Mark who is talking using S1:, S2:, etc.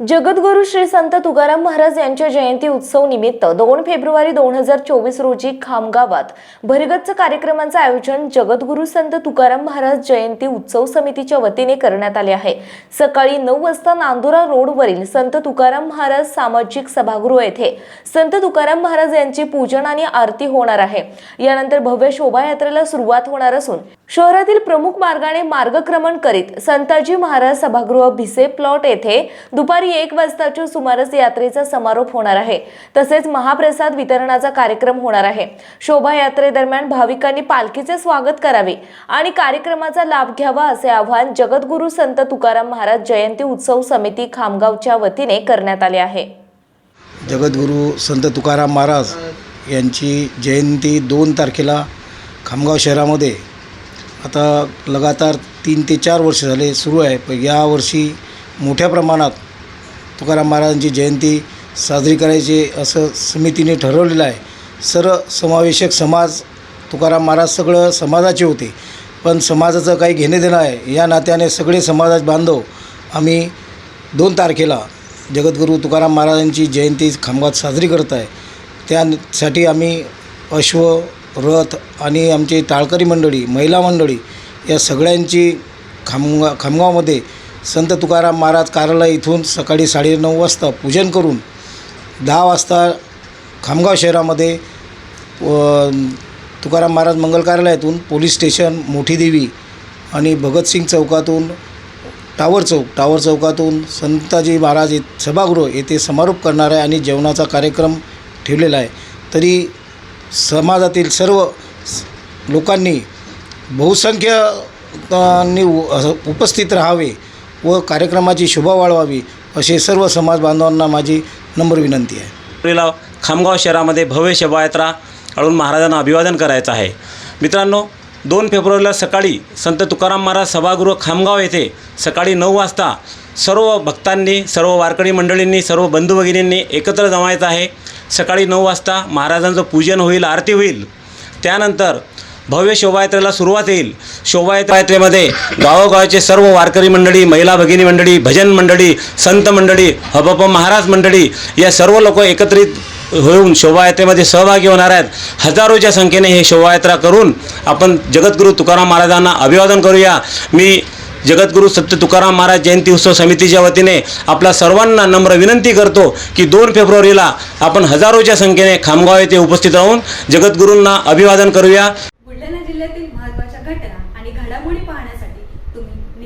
S1: जगद्गुरु श्री संत तुकाराम महाराज यांच्या जयंती उत्सव निमित्त दोन फेब्रुवारी दोन हजार चोवीस रोजी खामगावात भरगच्च कार्यक्रमांचं आयोजन जगद्गुरु संत तुकाराम महाराज जयंती उत्सव समितीच्या वतीने करण्यात आले आहे. सकाळी नऊ वाजता नांदुरा रोडवरील संत तुकाराम महाराज सामाजिक सभागृह येथे संत तुकाराम महाराज यांची पूजन आणि आरती होणार आहे. यानंतर भव्य शोभायात्रेला सुरुवात होणार असून शहरातील प्रमुख मार्गाने मार्गक्रमण करीत संताजी महाराज सभागृह भिसे प्लॉट येथे दुपारी एक वाजताच्या सुमारास यात्रेचा समारोप होणार आहे. तसेच महाप्रसाद वितरणाचा कार्यक्रम होणार आहे. शोभायात्रेदरम्यान भाविकांनी पालखीचे स्वागत करावे आणि कार्यक्रमाचा लाभ घ्यावा असे आवाहन जगद्गुरू संत तुकाराम महाराज जयंती उत्सव समिती खामगावच्या वतीने करण्यात आले आहे.
S2: जगद्गुरू संत तुकाराम महाराज यांची जयंती दोन तारखेला खामगाव शहरामध्ये आता लगातार तीन ते चार वर्ष झाले सुरू आहे. पण यावर्षी मोठ्या प्रमाणात तुकाराम महाराजांची जयंती साजरी करायची असं समितीने ठरवलेलं आहे. सर्व समावेशक समाज तुकाराम महाराज सगळं समाजाचे होते. पण समाजाचं काही घेणे देणं आहे या नात्याने सगळे समाजात बांधव आम्ही दोन तारखेला जगद्गुरू तुकाराम महाराजांची जयंती खामगावात साजरी करत आहे. त्यासाठी आम्ही अश्व रथ आणि आमची टाळकरी मंडळी महिला मंडळी या सगळ्यांची खामगा खामगावमध्ये संत तुकाराम महाराज कार्यालय इथून सकाळी साडेनऊ वाजता पूजन करून दहा वाजता खामगाव शहरामध्ये तुकाराम महाराज मंगल कार्यालयातून पोलीस स्टेशन मोठी देवी आणि भगतसिंग चौकातून टावर चौक टावर चौकातून संताजी महाराज ये सभागृह येथे समारोप करणार आहे आणि जेवणाचा कार्यक्रम ठेवलेला आहे. तरी समाजातील सर्व लोकांनी बहुसंख्य उपस्थित राहावे. व कार्यक्रमाची शोभा वाढवावी असे सर्व समाज बांधवांना माझी नंबर विनंती आहे.
S3: फेब्रुवारीला खामगाव शहरामध्ये भव्य शोभायात्रा काढून महाराजांना अभिवादन करायचं आहे. मित्रांनो दोन फेब्रुवारीला सकाळी संत तुकाराम महाराज सभागृह खामगाव येथे सकाळी नऊ वाजता सर्व भक्तांनी सर्व वारकरी मंडळींनी सर्व बंधू भगिनींनी एकत्र जमायचं आहे. सकाळी नऊ वाजता महाराजांचं पूजन होईल आरती होईल. त्यानंतर भव्य शोभायात्रेला सुरुवात येईल. शोभायात्रेमध्ये गावोगावचे सर्व वारकरी मंडळी महिला भगिनी मंडळी भजन मंडळी संत मंडळी हबप महाराज मंडळी या सर्व लोक एकत्रित होऊन शोभायात्रेमध्ये सहभागी होणार आहेत. हजारोच्या संख्येने हे शोभायात्रा करून आपण जगद्गुरू तुकाराम महाराजांना अभिवादन करूया. मी जगद्गुरू सत्य तुकाराम महाराज जयंती उत्सव समितीच्या वतीने आपल्या सर्वांना नम्र विनंती करतो की दोन फेब्रुवारीला आपण हजारोच्या संख्येने खामगाव येथे उपस्थित राहून जगद्गुरूंना अभिवादन करूया.